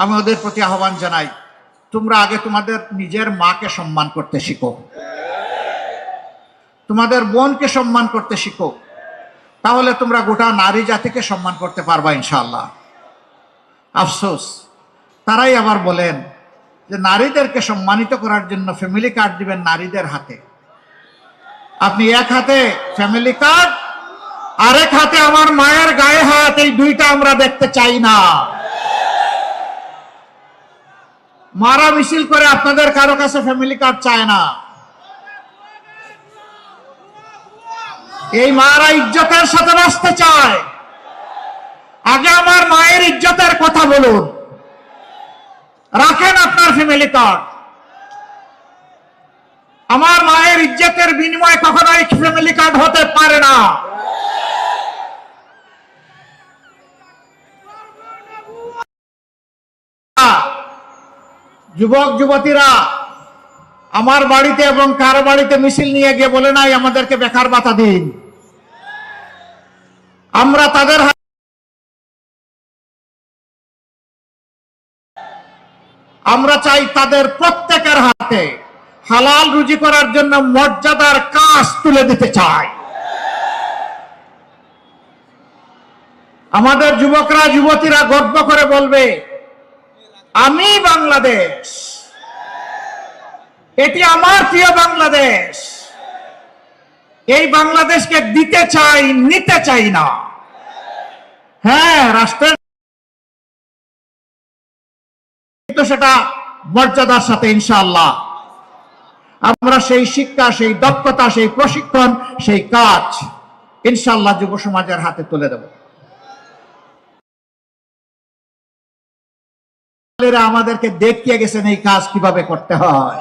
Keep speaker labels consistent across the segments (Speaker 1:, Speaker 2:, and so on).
Speaker 1: আমি ওদের প্রতি আহ্বান জানাই, তোমরা আগে তোমাদের নিজের মাকে সম্মান করতে শিখো। তোমাদের বোনকে সম্মান করতে শিখো। তাহলে তোমরা গোটা নারী জাতিকে সম্মান করতে পারবা ইনশাআল্লাহ। আফসোস, তারাই আবার বলেন যে নারীদেরকে সম্মানিত করার জন্য ফ্যামিলি কার্ড দিবেন নারীদের হাতে। আপনি এক হাতে ফ্যামিলি কার্ড, আরেক হাতে আমার মায়ের গায়ে হাত, এই দুইটা আমরা দেখতে চাই না। মারা মিছিল করে আপনাদের কারও কাছে ফ্যামিলি কার্ড চায় না। এই মারা ইজ্জতের সাথে বাঁচতে চায়। আগে আমার মায়ের ইজ্জতের কথা বলুন। রাখেন আপনার ফ্যামিলি কার্ড আমার মায়ের ইজ্জতের বিনিময়ে কখনোই ফ্যামিলি কার্ড হতে পারে না। যুবক, যুবতীরা, আমার বাড়িতে এবং কারও বাড়িতে মিছিল নিয়ে গিয়ে বলে নাই, আমাদেরকে বেকার বাতা দিন। আমরা তাদের আমরা চাই তাদের প্রত্যেকের হাতে হালাল রুজি করার জন্য মর্যাদার কাজ তুলে দিতে চাই। আমাদের যুবকরা, যুবতীরা গর্ব করে বলবে আমি বাংলাদেশ। এটি আমার প্রিয় বাংলাদেশ। এই বাংলাদেশকে দিতে চাই, নিতে চাই না। হ্যাঁ রাষ্ট্রের কিন্তু সেটা মর্যাদার সাথে ইনশাল্লাহ আমরা সেই শিক্ষা, সেই দক্ষতা, সেই প্রশিক্ষণ, সেই কাজ ইনশাল্লাহ যুব সমাজের হাতে তুলে দেব। আমাদেরকে দেখিয়ে গেছেন এই কাজ কীভাবে করতে হয়।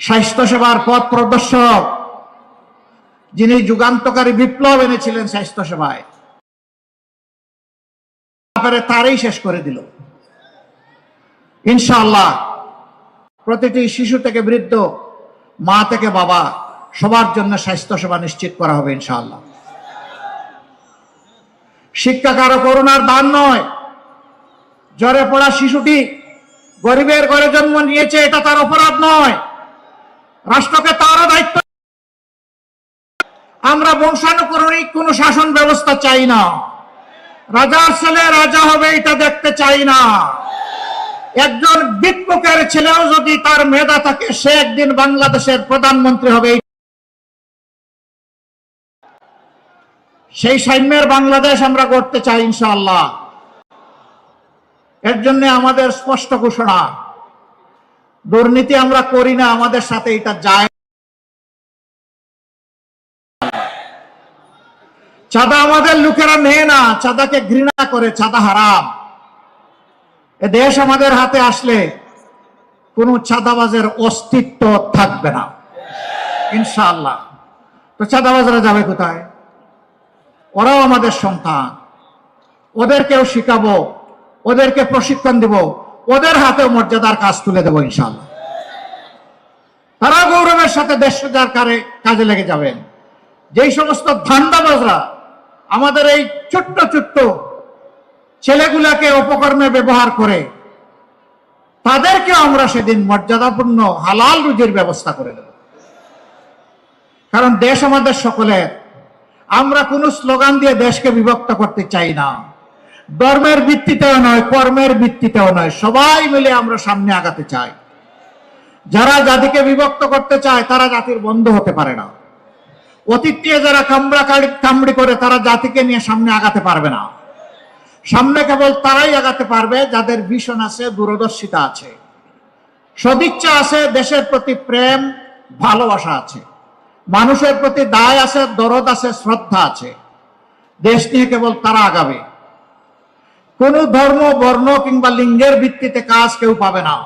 Speaker 1: স্বাস্থ্য সেবার পথ প্রদর্শক, যিনি যুগান্তকারী বিপ্লব এনেছিলেন স্বাস্থ্য সেবায় তারপরে তারই শেষ করে দিল। ইনশাল্লাহ প্রতিটি শিশু থেকে বৃদ্ধ, মা থেকে বাবা, সবার জন্য স্বাস্থ্য সেবা নিশ্চিত করা হবে ইনশাআল্লাহ। শিক্ষা কারও করুণার দান নয়। জ্বরে পড়া শিশুটি গরিবের ঘরে জন্ম নিয়েছে, এটা তার অপরাধ নয়। রাষ্ট্রকে তারও দায়িত্ব আমরা বংশানুকরণিক কোন শাসন ব্যবস্থা চাই না। রাজার ছেলে রাজা হবে, এটা দেখতে চাই না। একজন ভিক্ষুকের ছেলেও যদি তার মেধা থাকে, সে একদিন বাংলাদেশের প্রধানমন্ত্রী হবে সেই সাম্যের বাংলাদেশ আমরা করতে চাই ইনশাআল্লাহ। এর জন্য আমাদের স্পষ্ট ঘোষণা, দুর্নীতি আমরা করি না, আমাদের সাথে এটা যায় চাঁদা আমাদের লোকেরা নেয় না, চাঁদাকে ঘৃণা করে, চাঁদা হারাম। এ দেশ আমাদের হাতে আসলে কোন চাঁদাবাজের অস্তিত্ব থাকবে না। ইনশাআল্লাহ। তো চাঁদাবাজরা যাবে কোথায়? ওরাও আমাদের সন্তান। ওদেরকেও শিখাবো, ওদেরকে প্রশিক্ষণ দেব, ওদের হাতেও মর্যাদার কাজ তুলে দেবো ইনশাআল্লাহ। তারা গৌরবের সাথে দেশ কাজে লেগে যাবেন। যেই সমস্ত ধান্দাবাজরা আমাদের এই ছোট্ট ছোট্ট ছেলেগুলাকে উপকর্মে ব্যবহার করে তাদেরকে আমরা সেদিন মর্যাদাপূর্ণ হালাল রুজির ব্যবস্থা করে দেব। কারণ দেশ আমাদের সকলের। আমরা কোনো স্লোগান দিয়ে দেশকে বিভক্ত করতে চাই না। ধর্মের ভিত্তিতেও নয়, কর্মের ভিত্তিতেও নয়, সবাই মিলে আমরা সামনে আগাতে চাই। যারা জাতিকে বিভক্ত করতে চায়, তারা জাতির বন্ধ হতে পারে না। অতীত যারা কামড়া কামড়ি করে, তারা জাতিকে নিয়ে সামনে আগাতে পারবে না। সামনে কেবল তারাই আগাতে পারবে যাদের ভীষণ আছে, দূরদর্শিতা আছে। সদিচ্ছা আছে, দেশের প্রতি প্রেম, ভালোবাসা আছে। মানুষের প্রতি দায় আছে, দরদ আছে, শ্রদ্ধা আছে। দেশ নিয়ে কেবল তারা আগাবে। কোন ধর্ম, বর্ণ কিংবা লিঙ্গের ভিত্তিতে কাজ কেউ পাবে না।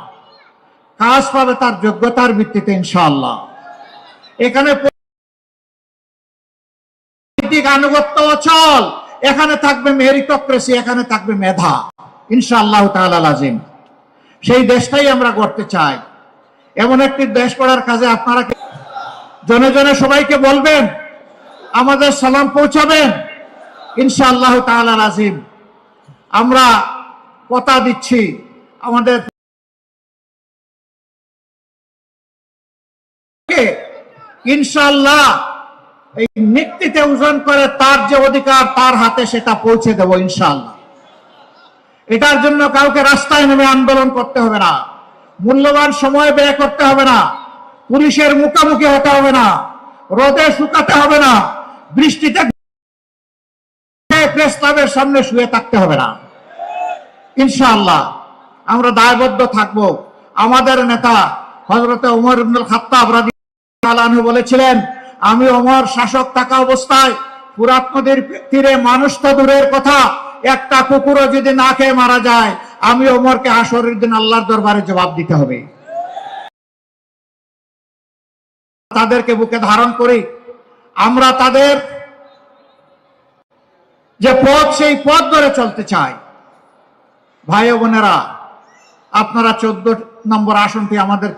Speaker 1: কাজ পাবে তার যোগ্যতার ভিত্তিতে, ইনশাআল্লাহ। এখানে আনুগত্য অচল। এখানে থাকবে মেরিটোক্রেসি এখানে থাকবে মেধা। ইনশাআল্লাহ লাজিম। সেই দেশটাই আমরা করতে চাই। এমন একটি দেশ করার কাজে আপনারা জনে জনে সবাইকে বলবেন, আমাদের সালাম পৌঁছাবেন। ইনশাআল্লাহ তাআলা লাজিম আমরা কথা দিচ্ছি আমাদের ইনশাল্লাহ এই নিক্তিতে ওজন করে তার যে অধিকার, তার হাতে সেটা পৌঁছে দেব ইনশাল্লাহ এটার জন্য কাউকে রাস্তায় নেমে আন্দোলন করতে হবে না। মূল্যবান সময় ব্যয় করতে হবে না। পুলিশের মুখোমুখি হতে হবে না। রোদে শুকাতে হবে না। বৃষ্টিতে প্রেস ক্লাবের সামনে শুয়ে থাকতে হবে না। ইনশাআল্লাহ, আমরা দায়বদ্ধ থাকব। আমাদের নেতা হজরতে উমর ইবনুল খাত্তাব বলেছিলেন, আমি ওমর শাসক থাকা অবস্থায় ফুরাত নদীর তীরে মানুষ তো দূরের কথা, একটা কুকুরও যদি না খেয়ে মারা যায়, আমি ওমরকে হাসরের দিন আল্লাহর দরবারে জবাব দিতে হবে। তাদেরকে বুকে ধারণ করি। আমরা তাদের যে পথ, সেই পথ ধরে চলতে চাই। ভাই বোনেরা, আপনারা চোদ্দ নম্বর আসনটি আমাদের